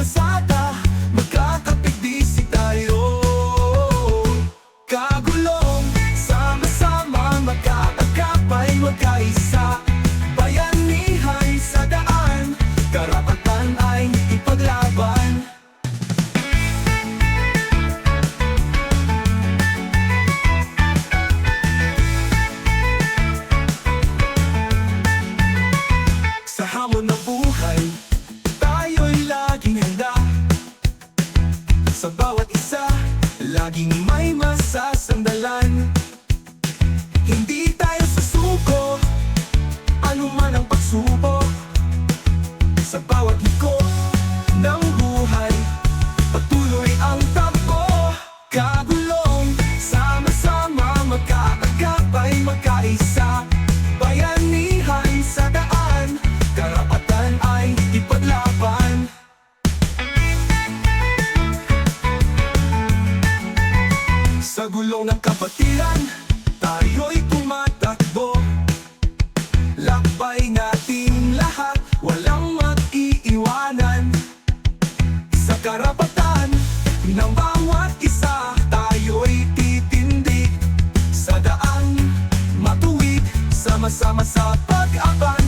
kalsada Magkakapigdisi tayo. Kagulong Sama-sama magkakakapay Magkaisa Sa bawat isa Laging may masasandalan. Hindi Gulong ng kapatiran Tayo'y tumatakbo. Lakbay natin lahat Walang mag-iiwanan. Sa karapatan ng bawat isa Tayo'y titindig. Sa daan matuwid Sama-sama sa pag-abante Kagulo